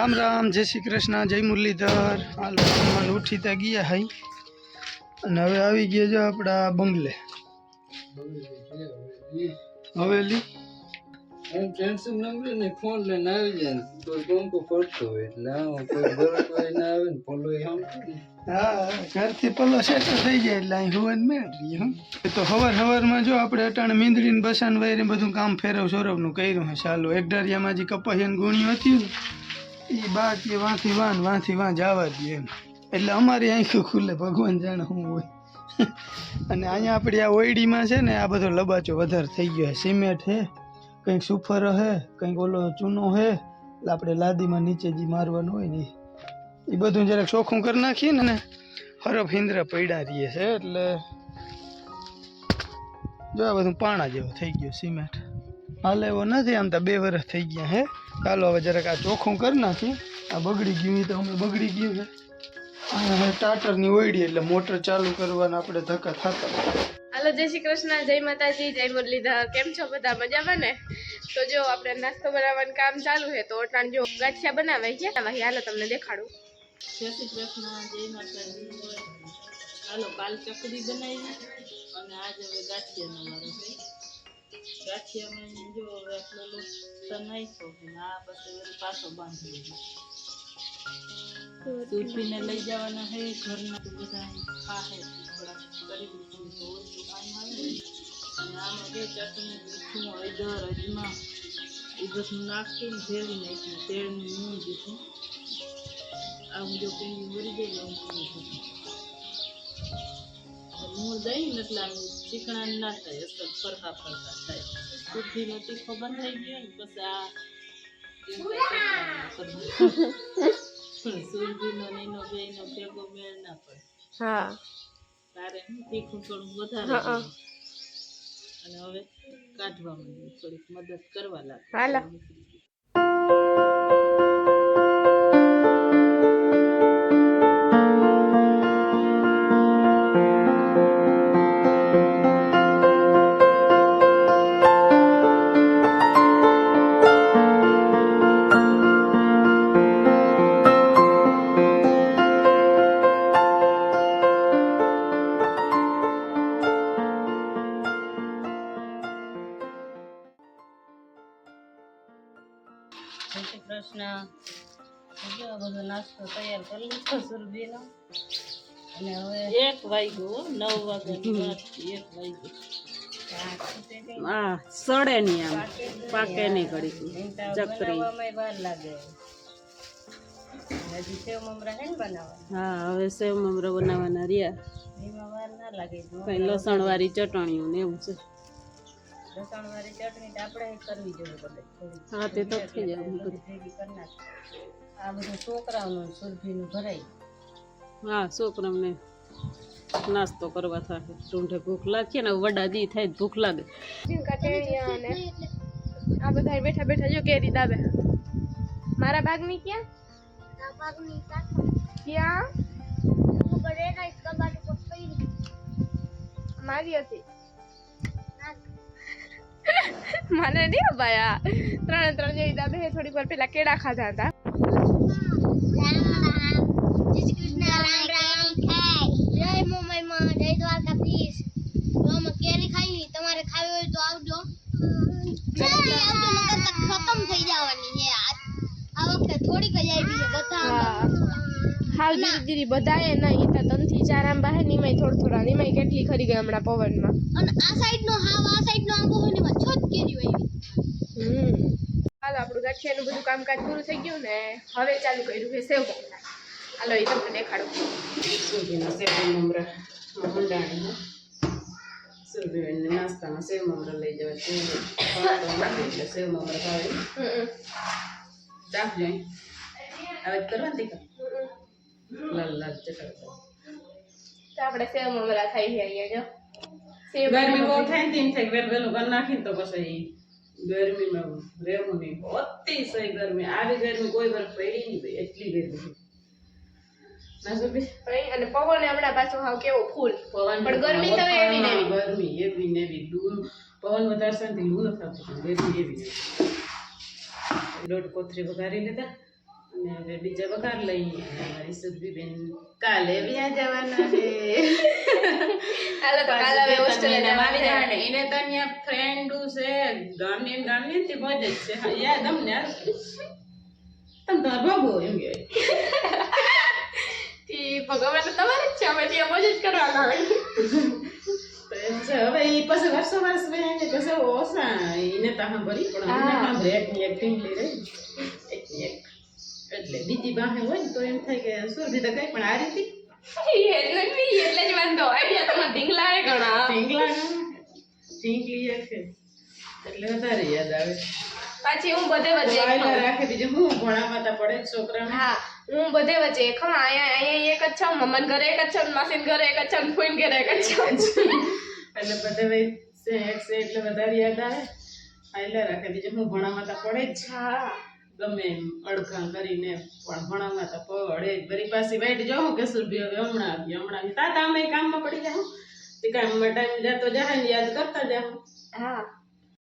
રામ રામ જય શ્રી કૃષ્ણ જય મુરલીધર. હાલ હનુમાન ઉઠી તા ગયા હાઈ. અને હવે આવી ગયા જો આપણા બંગલે. હવેલી? ટેન્શન ને ફોન લઈને આવી જાય કોઈ બંકો પડતો હોય એટલે કોઈ ગરજ હોય ના આવે ને પોલો હા ઘરથી પલો સેટલ થઈ જાય એટલે અહીં હુવન મેળવી હં. તો હવાર હવારમાં જો આપણે અટાણે મીંદડીને બસાન વૈરે બધું કામ ફેરવ સોરવનું કર્યું હે ચાલો એક ડારિયામાં જે કપાહિયાની ગુણીઓ હતી એ કે વાંથી વાન, વાંથી વાં જવા દે એમ. એટલે અમારી આંખો ખુલે, ભગવાન જાણે શું હોય. અને અહીંયા આપણી આ ઓયડીમાં છે ને, આ બધો લબાચો વધારે થઈ ગયો. છે સિમેન્ટ હે, કંઈક સુફર હે, કંઈક ઓલો ચૂનો હે, એટલે આપણે લાદીમાં નીચે જે મારવાનું હોય ને એ બધું જરાક ચોખ્ખું કરી નાખીએ ને હરફ હિંદરા પડ્યા રહીએ છે. એટલે જો આ બધું પાણા જેવું થઈ ગયું, સિમેન્ટ. હાલ એવો નથી, આમ તો બે વર્ષ થઈ ગયા હે. ચાલો હવે જરાક આ ચોખ્ખું કરી નાખી આ બગડી ગયું તો અમે બગડી ગયું છે. અને ટાટરની ઓઈડી એટલે મોટર ચાલુ કરવાના આપણે ધક્કા થતા. હાલો જય શ્રી કૃષ્ણ જય માતાજી જય મુરલીધર. કેમ છો બધા? મજામાં ને? તો જો આપણે નાસ્તો બનાવવાનું કામ ચાલુ છે તો ઓટાણ જો ગાંઠિયા બનાવે છે. હાલો તમને દેખાડું. જય શ્રી કૃષ્ણ જય માતાજી. હાલો કાલ ચકરી બનાવી. અને આજે હવે ગાંઠિયાનો વારો છે. ગાંઠિયામાં જો હવે આટલો લોટ તો નાખ્યો અને આ વળી પાછો બાંધી દીધો સુરભીને લઈ જવાના હે ઘરના તો બધા ખાહે થોડા કરી દીધું તો કામ આવે. અને આમાં જે ચટણી મીઠું હળદર અજમા એ બધું નાખીને ભેળવી નાખ્યું તેલનું મૂળ દીધું આમ જો પેલી મરી જાય મૂળ દઈ ને એટલે ચીકણા ના થાય અસર ફરકા ફરતા થાય. સુધીનો તીખો બંધાઈ ગયો ને પછી આ સુરભીનો ને એનો બેયનો ભેગો મેળ ના પડે. હા. તારે તીખું થોડું વધારે. અને હવે કાઢવા માંડ્યું થોડીક મદદ કરવા લાગે. હાલો. કરી લીધો સુરભીનો અને હવે એક વાગ્યો નવ એક વાગ્યો. હા સડે નહીં આમ પાકે નહીં ઘડી ચકરી હે હવે સેવ મમરા બનાવવાના રહ્યા. કઈ લસણ વાળી ચટણીઓ ને એવું છે. હા તે તો થઈ જાય કરી આ બધું છોકરાઓનું સુરભીનું ભરાય. હા છોકરાઓને નાસ્તો કરવા થાય. ટૂંઢે ભૂખ લાગે ને વડા દી થાય ભૂખ લાગે. આ બધા બેઠા બેઠા જો કેરી દાબે મારા બાગની ક્યાં? ક્યાં? મારી હતી. મને નહીં હો ત્રણ ત્રણે ત્રણ જેવી દાબે. થોડીક વાર પેલા કેળા ખાધા હતા. તમારે ખાવી હોય તો આવજો. જલ્દી આવજો નકર તો ખતમ થઈ જવાની છે આ આ વખતે થોડીક જ આવી છે બધા હા. હાવ ધીરે ધીરે બધાએ નહીં તો તનથી ચાર આંબા હે નિમાય થોડા થોડા નિમાય કેટલી ખરી ગઈ હમણાં પવનમાં. અને આ સાઈડ નો હાવ આ સાઈડ નો આંબો હોય ને એમાં છોત કેરી હોય હમ. હાલો આપણું ગાંઠિયાનું બધું કામકાજ પૂરું થઈ ગયું ને હવે ચાલુ કર્યું છે સેવ હાલો એ તમને દેખાડું. સુરભીબેનને નાસ્તામાં સેવ મમરા લઈ જવા છે એટલે સેવ મમરા ભાવે રાખજો અહીં. હવે કરવા દીકરા લાલ લાલ ચટક તો આપણે સેવ મમરા ખાઈ છે જો ગરમી બહુ થાય. ને થાય વેર નાખીને તો પછી ગરમીમાં રહેવું નહીં અતિશય ગરમી આવી ગરમી કોઈ વાર પડી નહીં એટલી ગરમી. અને પવન હમણાં પાછો હાવ કેવો ફૂલ. પવન પણ ગરમી તો એવી ને ગરમી એવી ને એવી. લૂ પવન વધારે છે ને તે લૂ નથી આવતી ગરમી એવી ને. દોઢ કોથરી વઘારી લીધા અને હવે બીજા વઘાર લઈએ. મારી સુરભીબેન કાલે વ્યા જવાના છે. હાલો તો કાલે હવે હોસ્ટેલે આવી જવાનું જવાના એને તો અહીંયા ફ્રેન્ડ છે ગામની ગામની થી મોજ જ છે. યાર તમને. તમે તો ભોગવો એમ કે. ઈ ભગવાન તમારે જ છે અમે ત્યાં મોજ જ કરવાના હોય. છે હવે એ પછી વર્ષો વર્ષ પછી ઓછા એને તો સાંભળી પણ અમને સાંભળે એકની એક ટીંગલી રહી. એકની એક. એટલે બીજી બાહે હોય ને તો એમ થાય કે સુરભી તો કઈ પણ આ રીતે એટલે જ વાંધો. આઈડિયા તમારે ઢીંગલા હે ઘણા. ઢીંગલા ઢીંગલી એક એટલે વધારે યાદ આવે. પાછી હું બધે ખાઉં. રાખે બીજું હું તો પડે છોકરા છોકરાને. હા. હું બધે વચ્ચે એક અહીંયા અહીંયા એક જ છું મમ્માને ઘરે એક જ છું માસીન ઘરે એક જ છું ફૂઈન ઘરે એક જ છું. એટલે બધે ભાઈ એક છે એટલે વધારે યાદ આવે. વાયલા રાખે. બીજું હું ભણાવવા તો પડે જ હા. ગમે એમ અડધા કરીને પણ ભણાવવા તો પડે જ. વળી પાછી વાઈટ જાઉં કે સુરભી હવે હમણાં આવી હમણાં તાતા અમે કામમાં પડી જાઉં. તે કામમાં ટાઈમ જતો જાય યાદ કરતા જાઉં હા.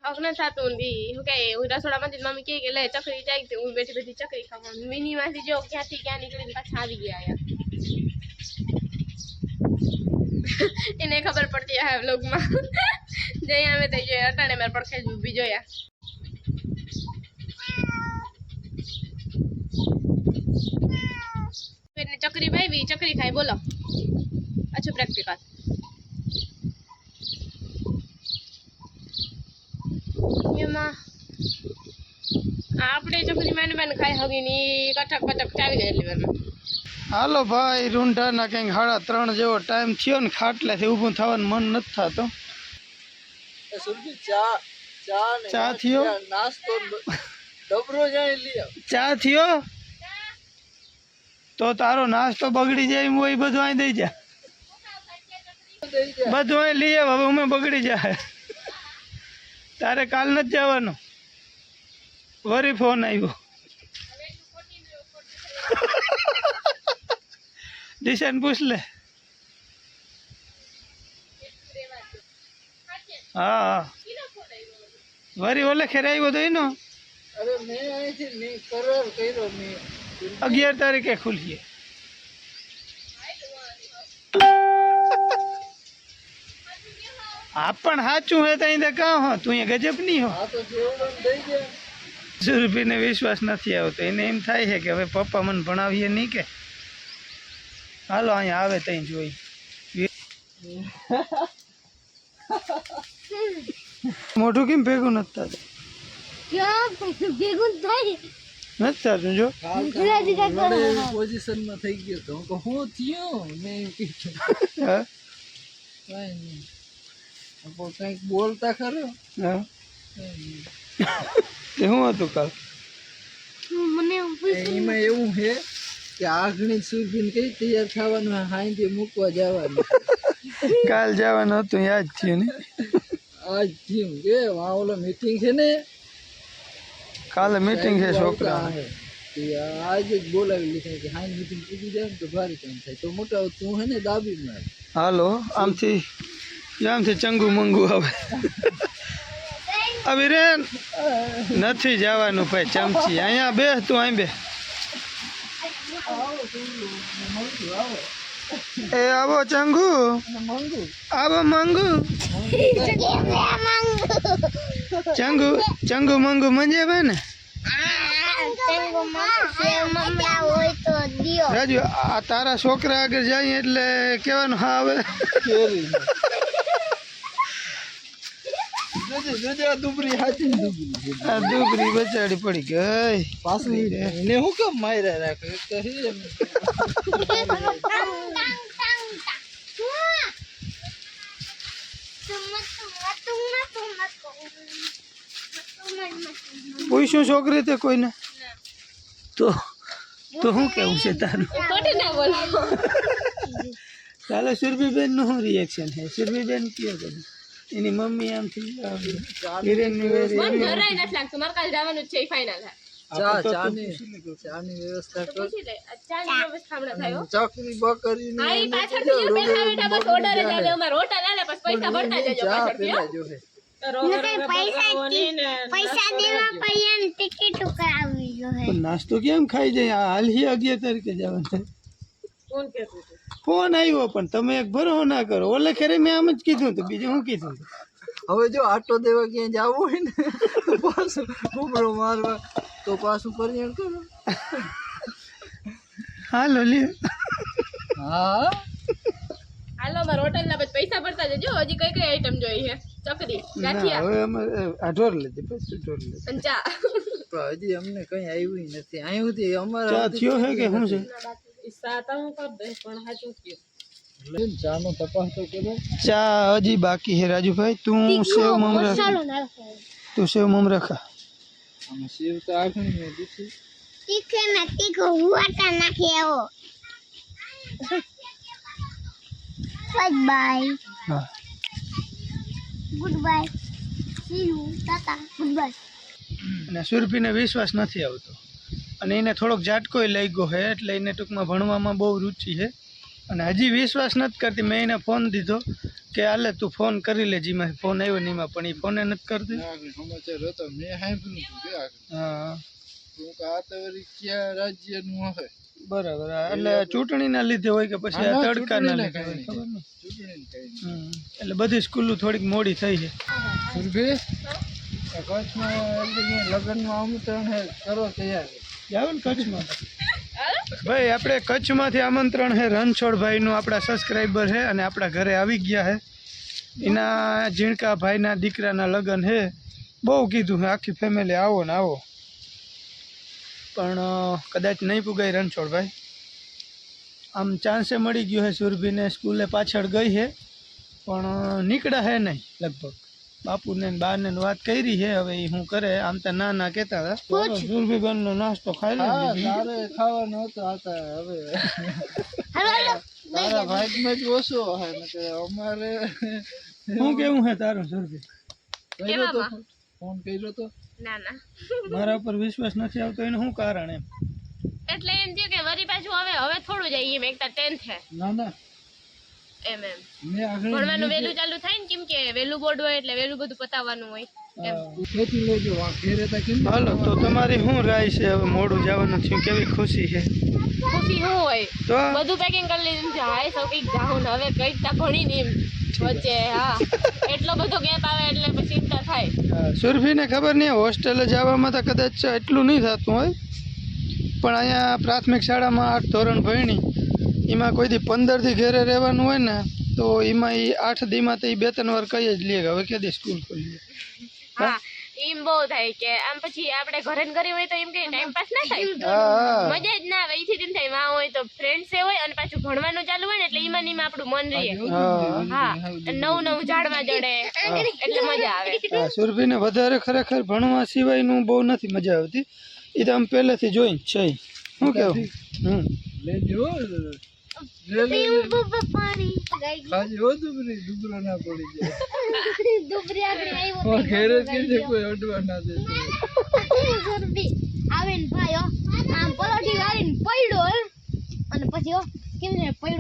હક ન થાતું દી હું કે, હું રસોડામાંથી મમ્મી કહે કે, લે, ચકરી જાય તો હું બેઠી બેઠી ચકરી ખાવા મિની માંથી જો ક્યાંથી ક્યાં નીકળીને પાછા આવી ગયા એને ખબર પડતી આ વ્લોગમાં જઈ અમે તો જોઈએ અટાણે મારે પડખે જ ઊભી જોયા. ચકરી ભાઈ ચકરી ખાઈ, બોલો. અચ્છું પ્રેક્ટિકલ એમાં આપણે ચકરી માને માને ખાઈ હગી ની કટક કટક ચાવી જાય એટલી વારમાં. હાલો ભાઈ રૂંઢાના કંઈક સાડા ત્રણ જેવો ટાઈમ થયો ને ખાટલેથી ઊભું થવાનું મન નથી થતું. ચા ચા ને ચા થયો? ચા થયો? તો તારો નાસ્તો બગડી જાય એમ હોય બધું અહીં દઈ જા. બધું અહીં લઈ આવ હવે અમે બગડી જાય. તારે કાલ નથી જવાનું. વરી ફોન આવ્યો દિશાને પૂછ લે હા હા વરી ઓલે ખેર આવ્યો તો એનો અરે મેં અહીંથી મેં કરાર કર્યો મેં અગિયાર તારીખે ખુલીએ આ પણ સાચું હે તો અહીં કાં હો તું અહીંયા ગજબ નહીં હો આ તો જેવડો દઈ દે સુરભીને વિશ્વાસ નથી આવતો. એને એમ થાય છે કે હવે પપ્પા મને ભણાવીએ નહીં કે? હાલો અહીંયા આવે ત્યાં જોઈ. મોઢું કેમ ભેગું નથી થતું? ક્યાં ભેગું થાય નથી થતું જો. ગુજરાતી કાકા એવી પોઝિશનમાં થઈ ગયો તો હું? કહું હું થયું મેં એમ કીધું હા કાંઈ નહીં. આપણે કંઈક બોલતા ખરો. હા. કાંઈ નહીં. તે શું હતું કાલ? મને એ એમાં એવું છે કે આગણી સુરભીને કઈ તૈયાર થવાનું હાઈથી મૂકવા જવાનું કાલ જવાનું હતું યાદ થયું ને? આજ થયું. કે આ ઓલો મીટિંગ છે ને? કાલે મીટિંગ છે છોકરા આવતા હે. તે આજે જ બોલાવી લીધા કે હાઈ મીટિંગ પૂરી જાય ને તો ભારે કામ થાય. તો મોટા તું હે ને દાબી માર હાલો આમથી આમથી ચંગુ મંગુ આવે. અભિરેન નથી જવાનું ભાઈ, ચમચી. અહીંયા બે, તું અહીં બે. એ આવો ચંગુ. આવો મંગુ. ચંગુ ચંગુ મંગુ મંજે ભાઈ ને? રાજુ, આ તારા છોકરા આગળ જાય એટલે કેવાનું હા આવે. દુબરી હાચી દુબરી. આ દુબરી બચાડી પડી ગઈ પાછું એને હું કેમ માર્યા રાખે? એક તો હે એમ. પૂછ્યું છોકરી તે કોઈને? તો તો શું કેવું છે તારું? ખોટી ના ચાલો સુરભીબેનનું શું રિએક્શન છે? સુરભીબેન કયો બધું એની મમ્મી આમથી હિરેનની વેરી મન જરાય નથી લાગતું. મારે કાલે જવાનું છે ફાઇનલ ચા વ્યવસ્થા કર. ચાની વ્યવસ્થા હમણાં થાય. હો. ચકરી બકરી ને હા ઈ પાછળથી જો બેઠા બેઠા બસ ઓર્ડર જ આવે અમારે હોટલ આલે પછી પૈસા ભરતા જજો ચા પાછળથી હો. પેલા જોહે પૈસા દેવા પડ્યા ને ટિકિટ કરાવવી જોઈએ પણ નાસ્તો કેમ ખાઈ જાય? હાલ હાલ અગિયાર તારીખે જવાનું છે. કોણ હતું? ફોન આવ્યો પણ તમે એક ભરો ના કરો. ઓલે ખેરે મેં આમ જ કીધું હતું બીજું શું કીધું હવે જો આટો દેવા ક્યાંય જવું હોય ને પાછું ઘૂમડો મારવા તો પાછું પરિયણ કરો. હાલો લ્યો. હા? હાલો અમારે હોટલના પછી પૈસા ભરતા જજો. હજી કઈ કઈ આઈટમ જોઈ છે? ચકરી ગાંઠિયા. હવે અમારે આ ઢોર લેજે પછી ઢોર લેજે. પંચા ચા. હજી અમને કઈ આવ્યું નથી. આવ્યું હતી ચા અમારા થયો હે કે શું છે? સાત હું કરી પણ કયો ચા હજી બાકી હે રાજુભાઈ. તું સેવ મમરા ચાલો તું સેવ મમરા ખા અમે શિવ તો આખણી મેં દીધી. તીખે મેં તીખો હુઆટા નાખી આવો બાય બાય. હા. Good bye see you tata good bye અને સુરભીને વિશ્વાસ નથી આવતો. અને એને થોડોક ઝાટકોય લાગ્યો છે એટલે એને ટૂંકમાં ભણવામાં બહુ રુચિ છે. અને હજી વિશ્વાસ નથી કરતી મેં એને ફોન દીધો કે હાલે તું ફોન કરી લે જીમાં ફોન આવ્યો ને એમાં પણ એ ફોને નથી કરતી. સમાચાર હતો મેં સાંભળ્યું હા. રાજ્યનું હશે? બરાબર એટલે ચૂંટણીના લીધે હોય કે પછી આ તડકાના લીધે હોય ખબર. એટલે બધી સ્કૂલો થોડીક મોડી થઈ છે. સુરભી કચ્છમાં લગ્નમાં આમંત્રણ કરો તૈયારી. જાવ ને કચ્છમાં. ભાઈ આપણે કચ્છમાંથી આમંત્રણ છે. રણછોડભાઈનું આપણા સબસ્ક્રાઈબર છે અને આપણા ઘરે આવી ગયા છે. એના ઝીણકા ભાઈના દીકરાના લગ્ન છે. બહુ કીધું આખી ફેમિલી આવો ને આવો. પણ કદાચ નહીં પુગાય રણછોડભાઈ. આમ ચાન્સે મળી ગયો છે સુરભીને સ્કૂલે પાછળ ગઈ છે. પણ નીકળ્યા છે નહીં લગભગ. બાપુને ને બાને ને વાત કરી છે હવે એ શું કરે? આમ તો ના ના કેતા હતા. સુરભીબેનનો નાસ્તો ખાઈ લે ખાવાનો હતો હવે. હાલો હાલો. તારા ભાગમાં જ ઓછો હે અમારે શું કેવું હે તારું સુરભી? ફોન કર્યો તો? ના ના. મારા ઉપર વિશ્વાસ નથી આવતો એનું શું કારણ એમ? એટલે એમ થયું કે વરી પાછું હવે હવે થોડું જાય એમ એકતા ટેન્થ છે. ના ના. એમ એમ. ભણવાનું વહેલું ચાલુ થાય ને કેમ કે વહેલું બોર્ડ હોય એટલે વહેલું બધું પતાવવાનું હોય હાલો તો તમારી શું રાય છે? હવે મોડું જવાનું થયું કેવી ખુશી છે? ખુશી શું હોય? તો? બધું પેકિંગ કરી લીધું છે. હાય સૌ કંઈક જાઉં ને હવે કંઈક તા ભણી ને એમ વચ્ચે હા. એટલો બધો ગેપ આવે એટલે પછી ચિંતા થાય. સુરભીને ખબર નહીં હોસ્ટેલે જવામાં તો કદાચ એટલું નહીં થતું હોય. પણ અહીંયા પ્રાથમિક શાળામાં આઠ ધોરણ ભણી એમાં કોઈ દી પંદરથી ઘેરે રહેવાનું હોય ને તો એમાં એ આઠ દીમાં તો એ બે ત્રણ વાર કહી જ લે. કે હવે ક્યાંથી સ્કૂલ ખોલીએ હા એમ બહુ થાય કે આમ પછી આપણે ઘરે ઘરે હોય તો એમ કઈ ટાઈમ પાસ ના થાય. મજા જ ના આવે. એથી દિન થાય. માં હોય તો ફ્રેન્ડ્સ એ હોય અને પાછું ભણવાનું ચાલુ હોય ને એટલે ઈમાં ઈમાં આપણું મન રહે. હા નવું નવું ઝાડમાં જડે. એટલે મજા આવે. સુરભીને વધારે ખરેખર ભણવા સિવાયનું બહુ નથી મજા આવતી. એ તો આમ પહેલેથી જોઈ છે. શું કેવું? હમ.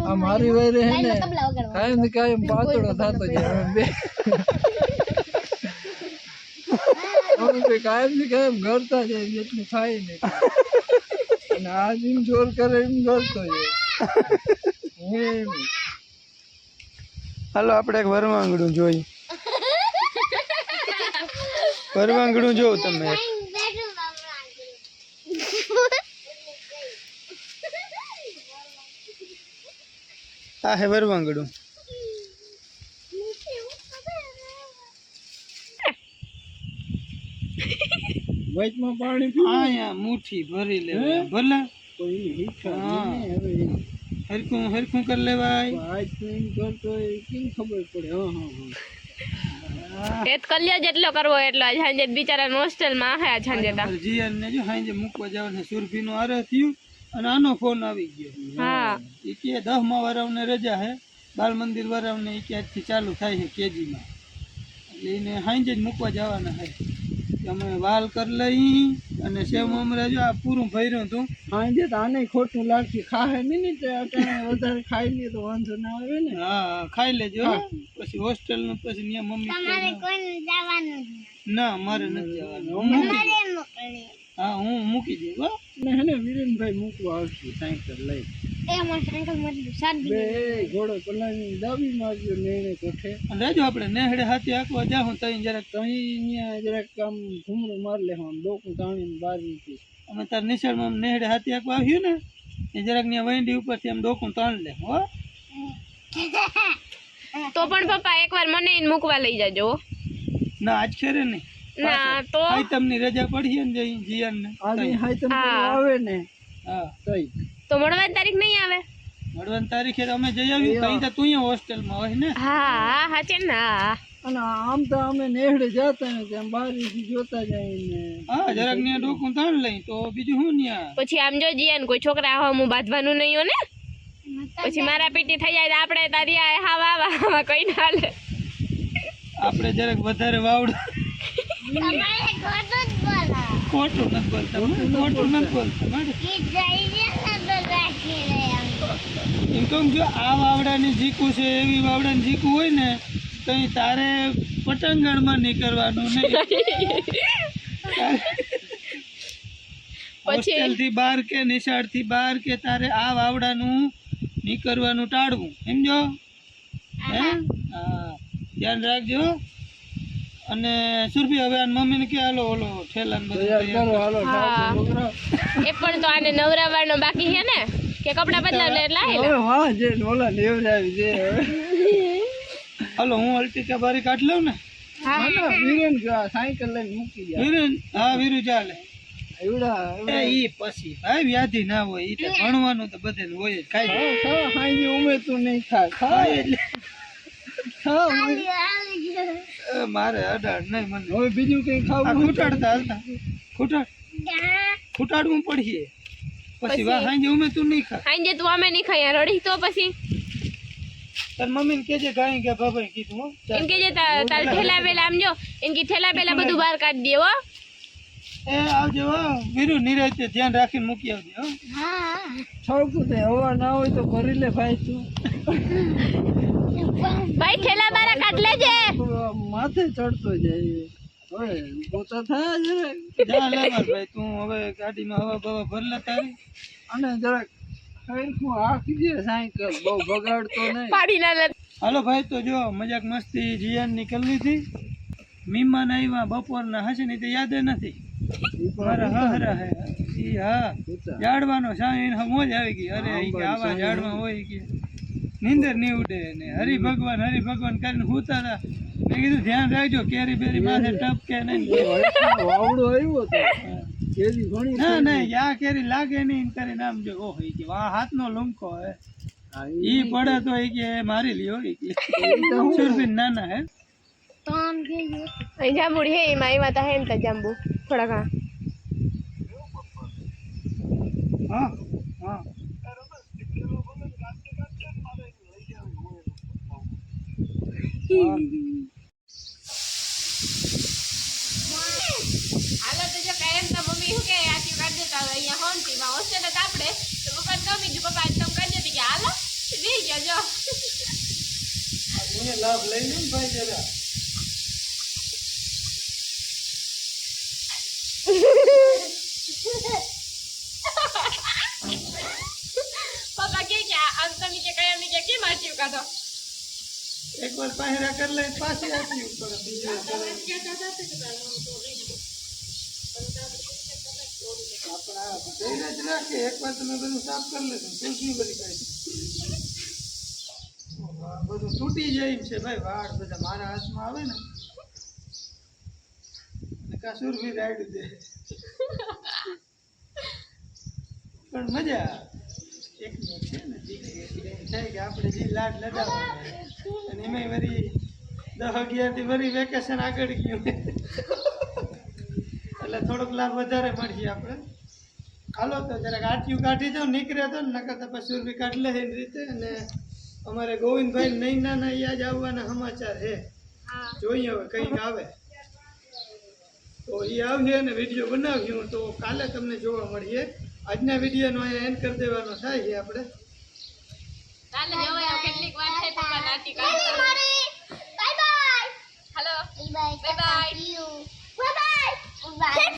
આ મારી વારે હે ને લાઈનમાં તબલા વગાડવા. કાયમ ને કાયમ પાતળો થતો જાય બે. કાયમ ને કાયમ ગરતા જાય એટલું ખાય ને અને આ જેમ જોર કરે એમ ગરતો જાય. હાલો આપણે એક વરવાંગડું જોઈ વરવાંગડું જોઉં તમે આ હે વરવાંગડું વચમાં પાણી અહીંયા મુઠ્ઠી ભરી લેવાય. ભલે. કોઈ હરખું હરખું કર લેવાય. આજ તો કરતો કેમ ખબર પડે? હા હા હા. એ કલ્યા જેટલો કરવો એટલો આજ સાંજે બિચારા હોસ્ટેલમાં આહે આજ સાંજે તા. જીયન ને જો હાંજે મૂકવા જવાનું સુરભી નું આરે થયું અને આનો ફોન આવી ગયો. હા. એ કે દસમા વાળાઓને રજા હે. બાલ મંદિર વાળાઓને એ કે આજથી ચાલુ થાય છે કેજીમાં. એટલે એને હાંજે જ મૂકવા જવાના હે. અમે વાલ કરી લઈ અને સેવ મમરા જો આ પૂરું ભર્યું હતું. સાંજે તો આને ખોટું લાગશે. ખાહે નહીં ને અત્યારે વધારે ખાઈ લે તો વાંધો ના આવે ને. હા હા, ખાઈ લેજો પછી હોસ્ટેલનું પછી ત્યાં મમ્મી તમારે કોઈને જવાનું ના. મારે નથી જવાનું. હું મૂકી હા હું મૂકી દઉં હો. ને હે ને વિરેનભાઈ મૂકવા આવશે સાયકલ લઈ. એ અમારે સાયકલ મતલબ સાદી બે ઘોડો પલાની દાબી મારજો નેણે કોઠે. અને રહેજો આપણે નેહડે હાથી આંકવા જાઉં તઈ જરાક તઈ જરાક આમ ઘૂમરું માર લે આમ ડોકું તાણીને બહાર નીકળી. અમે તાર નિશાળમાં નેહડે હાથી આંકવા આવ્યું ને એ જરાક ત્યાં વૈંડી ઉપરથી આમ ડોકું તાણ લે હો. તો પણ પપ્પા એકવાર મને ઈને મૂકવા લઈ જાજો. ના આજ ખેરે નહીં ના તો? હાઈ તમને રજા પડી ને જઈ જીયાન ને હાઈ તમે આવે ને. હા. તો મળવાની તારીખ નહીં આવે? મળવાની તારીખે અમે જઈ આવ્યું કઈ તો તું હોસ્ટેલમાં હોય ને? હા હા છે ને હા અને આમ તો અમે નેહડે જતા ને ત્યાં બારીથી જોતા જાય ને. હા જરાક ને ડોકું તાણ લઈ તો બીજું શું ત્યાં પછી આમ જો જીયાને કોઈ છોકરા આવા હું બાંધવાનું નહીં હો ને? પછી મારા પીટી થઈ જાય આપણે તારી આ હાવા આવા કઈ ના લે આપણે જરાક વધારે વાવડ તમારે ખોટું જ બોલો ખોટું નથી બોલતા ખોટું નથી બોલતા મારે ઈ જઈ છે ને તો રાખી લે આમ એમ કહું જો આ વાવડાની જીકું છે એવી વાવડાની જીકું હોય ને તો તારે પતંગણમાં નીકળવાનું નહીં. હોસ્ટેલથી બહાર કે નિશાળથી બહાર કે તારે આ વાવડાનું નીકળવાનું ટાળવું. સમજો હે? હા ધ્યાન રાખજો. અને સુરભી હવે મમ્મીને કે હાલો ઓલો ઠેલાને બધું. એ પણ તો આને નવરાવાનો બાકી છે ને? કે કપડા બદલાવ એટલે હવે હા જે ઓલા લેવડાવી હવે હાલો હું અલ્ટિકા બારી કાઢ લઉં ને? હા. વિરેન જો સાયકલ લઈને મૂકી જાય વીરેન? હા વીરુ ચાલે એ પછી. ભાઈ વ્યાધિ ના હોય ઈ તો ભણવાનું તો બધે હોય જ ખાઈ લે. ખા ખા ઉમે તું નહીં ખા ખાય એટલે. મારે અડાડ નહીં મને. હવે બીજું કઈ ખાવું ખૂટાડતા હાલતા. ખૂટાડ. ખૂટાડવું પડીએ પછી વાહ સાંજે ઉમે તું નહીં ખા જે તું અમે નહીં ખાય રડી તો પછી. તાર મમ્મી ને કેજે ગાય કે બાબા કીધું હો એમ કેજે તાર ઠેલા બેલા આમ જો એમ કે ઠેલા બેલા બધું બહાર કાઢી દે હો. એ આવજો હો વીરુ નિરાતે ધ્યાન રાખીને મૂકી આવજો હો. હા છોકું તે હવા ના હોય તો કરી લે ભાઈ તું. ભાઈ ઠેલા બારા કાઢ લેજે. માથે ચડતો જાય. તું હવે ગાડીમાં હવા બવા ભર તારી. અને જરાક સરખું હાંકી દે સાયકલ બહુ બગાડતો નહીં. પાડી ના લે. હાલો ભાઈ તો જો મજાક મસ્તી જીયાનની કરી લીધી મીમાન આવ્યા બપોરના હશે ને તે યાદ નથી. મારા હહરા હે. ઈ હા પૂછા. ઝાડવાનો સાઈન મોજ આવી ગઈ. અરે ઈ કે આવા ઝાડમાં હોય કે. નીંદર નહીં ઉડે ને. હરિ ભગવાન હરિ ભગવાન કરીને હુતારા. મેં કીધું ધ્યાન રાખજો કેરી બેરી માથે ટપકે નહીં. વયસનો વાવડો આવ્યો તો કેરી ઘણી ના ના યા કેરી લાગે નહીં એમ કરીને આમ જો ઓહો ઈ કે વાહ હાથનો લંકો હે. હા, ઈ પડે તો ઈ કે મારી લ્યો ઈ કે. સુરભી નાના હે? તોમ કે અહીં જાંબુડી હે એમાં એમાં તો હે ને ત્યાં જાંબુ થોડા ઘણા હા હા. હાલો તો જો કાયમ તો મમ્મી શું કે દેતા હવે અહીંયા હોનથી હોસ્ટેલ જ આપણે. તો પપ્પા ગમી ગયું પપ્પા તમે કાઢી દેતી કે હાલો લઈ ગયા જો લાભ લઈ લે ભાઈ જરા. પપ્પા કે કે આમ તમે કે કાયમની કે કેમ આથી કાઢો? એકવાર પહેરા કરી લઈ પાછી ઉપર. બીજી આપણા ધૈર્ય જ રાખે એકવાર તમે બધું સાફ કરી લેજો તુલસી બધી તૂટી જાય છે ભાઈ વાળ બધા મારા હાથમાં આવે ને કાસુર બી રાઈડ દે પણ મજા એક છે ને કે આપણે જે લાડ લગાવવાના અને એમાંય વરી દસ અગિયારથી વળી વેકેશન આગળ ગયું એટલે થોડોક લાભ વધારે મળીએ આપણે હાલો તો જરાક આટિયું કાઢી દો નીકળે તો નકર તો પછી સુરભી કાઢ લે એની રીતે. અને અમારે ગોવિંદભાઈ નહીં ના ના યાદ આવવાના સમાચાર હે. જોઈએ હવે કંઈક આવે. તો એ આવશે અને વીડિયો બનાવજો. તો કાલે તમને જોવા મળીએ. આજના વિડીયોનો અહીંયા એન્ડ કરી દેવાનો થાય છે આપણે. Hello bye bye bye bye